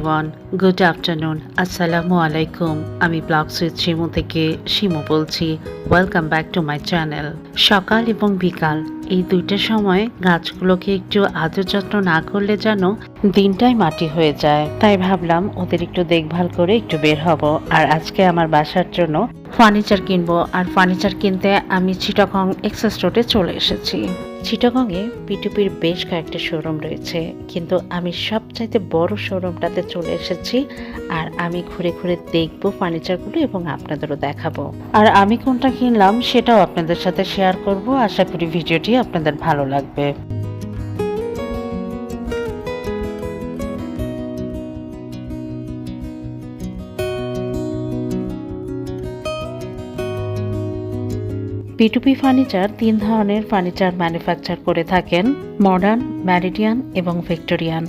Everyone good afternoon আসসালামু আলাইকুম আমি ব্লগ সুইথ শিমু থেকে শিমু বলছি। Welcome back to my channel সকাল এবং বিকাল, এই দুইটা সময় গাছগুলোকে একটু আদর যত্ন না করলে যেন দিনটাই মাটি হয়ে যায়। তাই ভাবলাম ওদের একটু দেখভাল করে একটু বের হব। আর আজকে আমার বাসার জন্য ফার্নিচার কিনবো। আর ফার্নিচার কিনতে আমি চিটাগং এক্সেস রোডে চলে এসেছি। চিটাগংয়ে পিটুপির বেশ কয়েকটা শোরুম রয়েছে, কিন্তু আমি সবচাইতে বড় শোরুমটাতে চলে এসেছি আর আমি ঘুরে ঘুরে দেখব ফার্নিচারগুলো এবং আপনাদেরও দেখাবো। আর আমি কোনটা কিনলাম সেটাও আপনাদের সাথে শেয়ার করব। আশা করি ভিডিওটি আপনাদের ভালো লাগবে। পিটুপি ফার্নিচার তিন ধরনের ফার্নিচার ম্যানুফ্যাকচার করে থাকেন মডার্ন ম্যারিডিয়ান এবং ভিক্টোরিয়ান।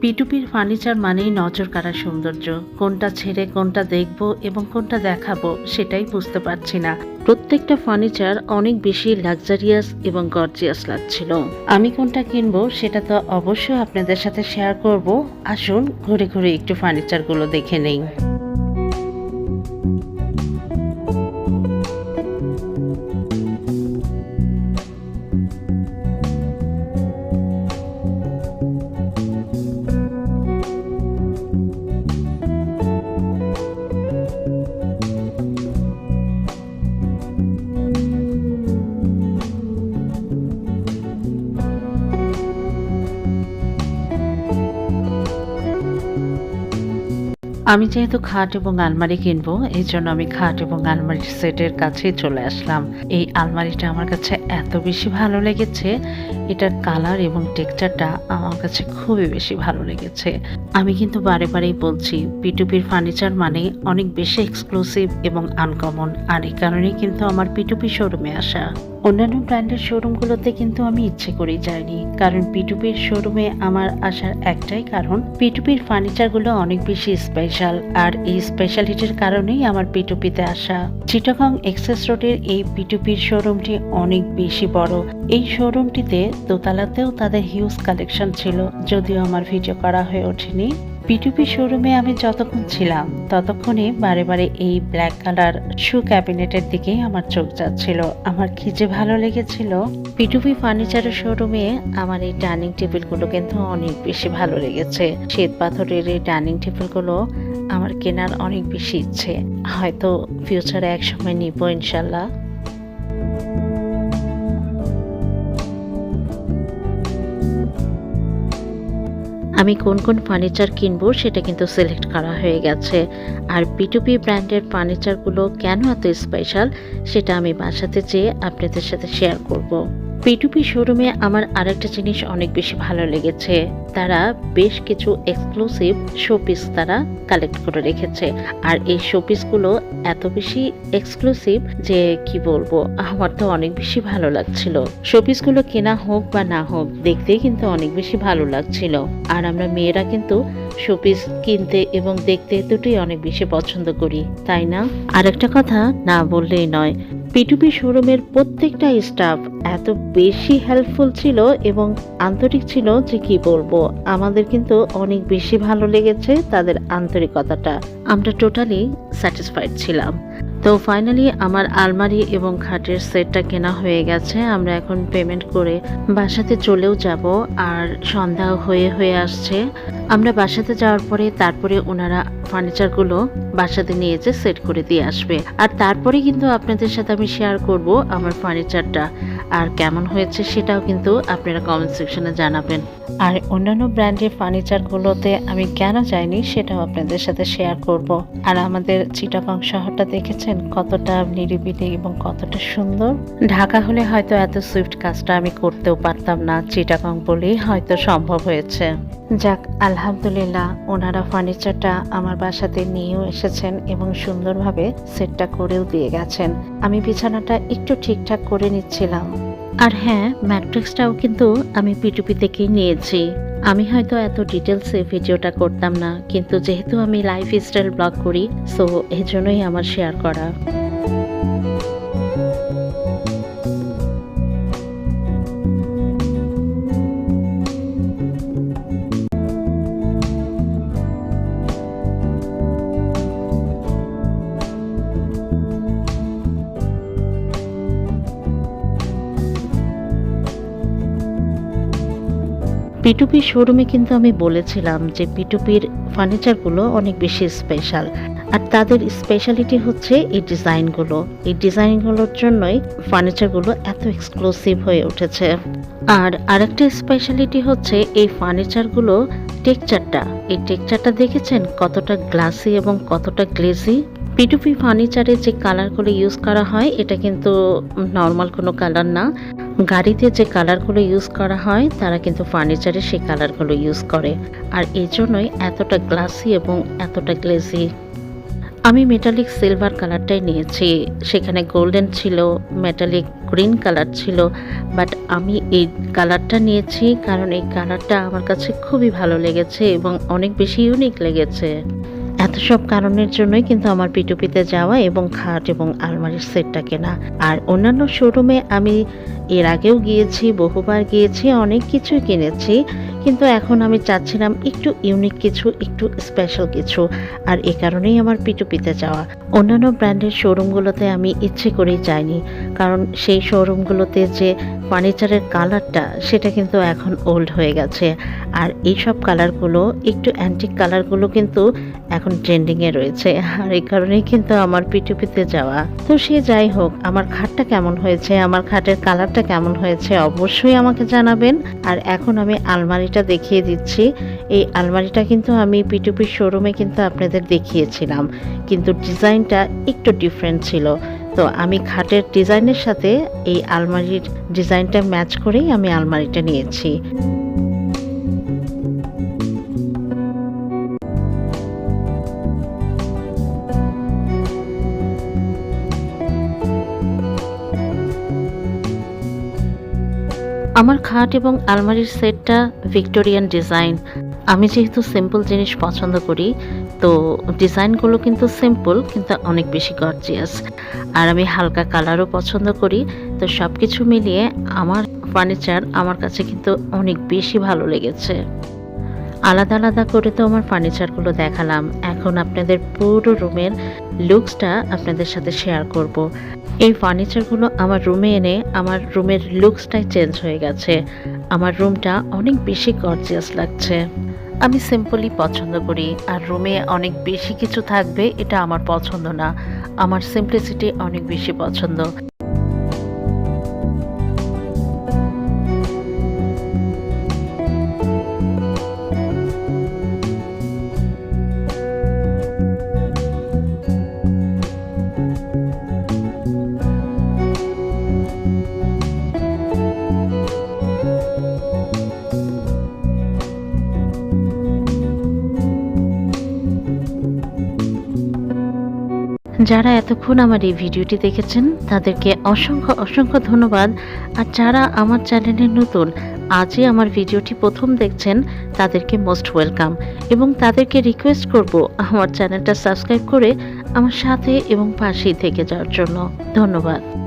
পিটুপির ফার্নিচার মানেই নজর কাড়া সৌন্দর্য। কোনটা ছেড়ে কোনটা দেখব এবং কোনটা দেখাবো সেটাই বুঝতে পারছি না। প্রত্যেকটা ফার্নিচার অনেক বেশি লাক্সারিয়াস এবং গর্জিয়াস লাগছিল। আমি কোনটা কিনবো সেটা তো অবশ্যই আপনাদের সাথে শেয়ার করব। আসুন ঘুরে ঘুরে একটু ফার্নিচারগুলো দেখে নেই। আমি যেহেতু খাট এবং আলমারি কিনবো, এই জন্য আমি খাট এবং আলমারির সেটের কাছেই চলে আসলাম। এই আলমারিটা আমার কাছে এত বেশি ভালো লেগেছে, এটার কালার এবং টেক্সচারটা আমার কাছে খুবই বেশি ভালো লেগেছে। আমি কিন্তু বারে বারেই বলছি পিটুপির ফার্নিচার মানে অনেক বেশি এক্সক্লুসিভ এবং আনকমন, আর এই কারণেই কিন্তু আমার পিটুপি শোরুমে আসা। অন্যান্য ব্র্যান্ডের শোরুমগুলোতে কিন্তু আমি ইচ্ছে করেই যাইনি। কারণ পিটুপির শোরুমে আমার আসার একটাই কারণ পিটুপির ফার্নিচারগুলো অনেক বেশি স্পেশাল আর এই স্পেশালিটির কারণেই আমার পিটুপিতে আসা। চিটাগং এক্সেস রোডের এই পিটুপির শোরুমটি অনেক বেশি বড়। এই শোরুমটিতে দোতলাতেও তাদের হিউজ কালেকশন ছিল, যদিও আমার ভিডিও করা হয়ে ওঠেনি। পিটুপি শোরুমে আমি যতক্ষণ ছিলাম ততক্ষণে বারে বারে এই ব্ল্যাক কালার শু ক্যাবিনেটের দিকে আমার চোখ যাচ্ছিল। আমার কি যে ভালো লেগেছিল। পিটুপি ফার্নিচারের শোরুমে আমার এই ডাইনিং টেবিলগুলো কিন্তু অনেক বেশি ভালো লেগেছে। শ্বেত পাথরের এই ডাইনিং টেবিলগুলো আমার কেনার অনেক বেশি ইচ্ছে। হয়তো ফিউচারে এক সময় নিব ইনশাল্লাহ। আমি কোন কোন ফার্নিচার কিনবো সেটা কিন্তু সিলেক্ট করা হয়ে গেছে আর পিটুপি ব্র্যান্ডের ফার্নিচারগুলো কেন এত স্পেশাল সেটা আমি বাসাতে চেয়ে আপনাদের সাথে শেয়ার করব। পিটুপি শোরুমে আমার আরেকটা জিনিস অনেক বেশি ভালো লেগেছে। তারা বেশ কিছু এক্সক্লুসিভ শোপিস তারা কালেক্ট করে রেখেছে। আর এই শোপিসগুলো এত বেশি এক্সক্লুসিভ যে কি বলব, আমার তো অনেক বেশি ভালো লাগছিল। শোপিসগুলো কেনা হোক বা না হোক, দেখতেই কিন্তু অনেক বেশি ভালো লাগছিল। আর আমরা মেয়েরা কিন্তু শোপিস কিনতে এবং দেখতে দুটোই অনেক বেশি পছন্দ করি, তাই না? আরেকটা কথা না বললেই নয় পিটুপি শোরুমের প্রত্যেকটা স্টাফ এত বেশি হেল্পফুল ছিল এবং আন্তরিক ছিল যে কি বলব, আমাদের কিন্তু অনেক বেশি ভালো লেগেছে তাদের আন্তরিকতাটা। আমরা টোটালি স্যাটিসফাইড ছিলাম। তো ফাইনালি আমার আলমারি এবং খাটের সেটটা কেনা হয়ে গেছে। আমরা এখন পেমেন্ট করে বাসাতে চলেও যাব আর সন্ধ্যা হয়ে হয়ে আসছে। আমরা বাসাতে যাওয়ার পরে তারপরে ওনারা ফার্নিচারগুলো বাসাতে নিয়ে যে সেট করে দিয়ে আসবে। আর তারপরে কিন্তু আপনাদের সাথে আমি শেয়ার করব আমার ফার্নিচারটা। আর কেমন হয়েছে সেটাও কিন্তু আপনারা কমেন্ট সেকশনে জানাবেন। আর অন্যান্য ব্র্যান্ডের ফার্নিচারগুলোতে আমি কেন যাইনি সেটাও আপনাদের সাথে শেয়ার করব। আর আমাদের চিটাগং শহরটা দেখেছেন? কতটা নিরিবিলি এবং কতটা সুন্দর। ঢাকা হলে হয়তো এত সুইফট কাজটা আমি করতেও পারতাম না। চিটাগং বলেই হয়তো সম্ভব হয়েছে। যাক, আলহামদুলিল্লাহ, ওনারা ফার্নিচারটা আমার বাসাতে নিয়েও এসেছেন এবং সুন্দরভাবে সেটটা করেও দিয়ে গেছেন। আমি বিছানাটা একটু ঠিকঠাক করে নিচ্ছিলাম। আর হ্যাঁ ম্যাট্রিক্সটাও কিন্তু আমি পিটুপি থেকেই নিয়েছি। আমি হয়তো এত ডিটেলসে ভিডিওটা করতাম না, কিন্তু যেহেতু আমি লাইফ স্টাইল ব্লগ করি সো এই জন্যই আমার শেয়ার করা। পিটুপি শোরুমে কিন্তু আমি বলেছিলাম যে পিটুপির ফার্নিচারগুলো অনেক বেশি স্পেশাল আর তাদের স্পেশালিটি হচ্ছে এই ডিজাইনগুলো এই ডিজাইনগুলোর জন্যই ফার্নিচারগুলো এত এক্সক্লুসিভ হয়ে উঠেছে। আর আরেকটা স্পেশালিটি হচ্ছে এই ফার্নিচারগুলো টেক্সচারটা এই টেক্সচারটা দেখেছেন কতটা গ্লাসি এবং কতটা গ্লেজি পিটুপি ফার্নিচারে যে কালারগুলো ইউজ করা হয়, এটা কিন্তু নর্মাল কোনো কালার না। গাড়িতে যে কালারগুলো ইউজ করা হয়, তারা কিন্তু ফার্নিচারে সেই কালারগুলো ইউজ করে। আর এই জন্যই এতটা গ্লাসি এবং এতটা গ্লেজি আমি মেটালিক সিলভার কালারটাই নিয়েছি। সেখানে গোল্ডেন ছিল মেটালিক গ্রিন কালার ছিল। বাট আমি এই কালারটা নিয়েছি কারণ এই কালারটা আমার কাছে খুবই ভালো লেগেছে এবং অনেক বেশি ইউনিক লেগেছে। এত সব কারণের জন্যই কিন্তু আমার পিটুপিতে যাওয়া এবং খাট এবং আলমারির সেটটা কেনা। আর অন্যান্য শোরুমে আমি এর আগেও গিয়েছি, বহুবার গিয়েছি, অনেক কিছুই কিনেছি, কিন্তু এখন আমি চাচ্ছিলাম একটু ইউনিক কিছু, একটু স্পেশাল কিছু, আর এ কারণেই আমার পিটুপিতে যাওয়া। অন্যান্য ব্র্যান্ডের শোরুমগুলোতে আমি ইচ্ছে করেই যাইনি। কারণ সেই শোরুমগুলোতে যে ফার্নিচারের কালারটা সেটা কিন্তু এখন ওল্ড হয়ে গেছে। আর এইসব কালারগুলো একটু অ্যান্টিক কালারগুলো কিন্তু এখন ট্রেন্ডিংয়ে রয়েছে। আর এই কারণেই কিন্তু আমার পিটুপিতে যাওয়া। তো সে যাই হোক, আমার খাটটা কেমন হয়েছে, আমার খাটের কালারটা কেমন হয়েছে, অবশ্যই আমাকে জানাবেন। আর এখন আমি আলমারিটা দেখিয়ে দিচ্ছি। এই আলমারিটা কিন্তু আমি পিটুপির শোরুমে কিন্তু আপনাদের দেখিয়েছিলাম। কিন্তু ডিজাইনটা একটু ডিফারেন্ট ছিল। তো আমি খাটের ডিজাইনের সাথে এই আলমারির ডিজাইনটা ম্যাচ করেই আমি আলমারিটা নিয়েছি। আমার খাট এবং আলমারির সেটটা ভিক্টোরিয়ান ডিজাইন। আমি যেহেতু সিম্পল জিনিস পছন্দ করি, তো ডিজাইনগুলো কিন্তু সিম্পল কিন্তু অনেক বেশি গর্জিয়াস আর আমি হালকা কালারও পছন্দ করি, তো সব কিছু মিলিয়ে আমার ফার্নিচার আমার কাছে কিন্তু অনেক বেশি ভালো লেগেছে। আলাদা আলাদা করে তো আমার ফার্নিচারগুলো দেখালাম। এখন আপনাদের পুরো রুমের লুকসটা আপনাদের সাথে শেয়ার করব। এই ফার্নিচারগুলো আমার রুমে এনে আমার রুমের লুকসটাই চেঞ্জ হয়ে গেছে। আমার রুমটা অনেক বেশি গর্জিয়াস লাগছে। আমি সিম্পলি পছন্দ করি আর রুমে অনেক বেশি কিছু থাকবে, এটা আমার পছন্দ না। আমার সিম্পলিসিটি অনেক বেশি পছন্দ। যারা এতক্ষণ আমার এই ভিডিওটি দেখেছেন, তাদেরকে অসংখ্য অসংখ্য ধন্যবাদ। আর যারা আমার চ্যানেলে নতুন, আজই আমার ভিডিওটি প্রথম দেখছেন, তাদেরকে মোস্ট ওয়েলকাম। এবং তাদেরকে রিকোয়েস্ট করব আমার চ্যানেলটা সাবস্ক্রাইব করে আমার সাথে এবং পাশেই থেকে যাওয়ার জন্য। ধন্যবাদ।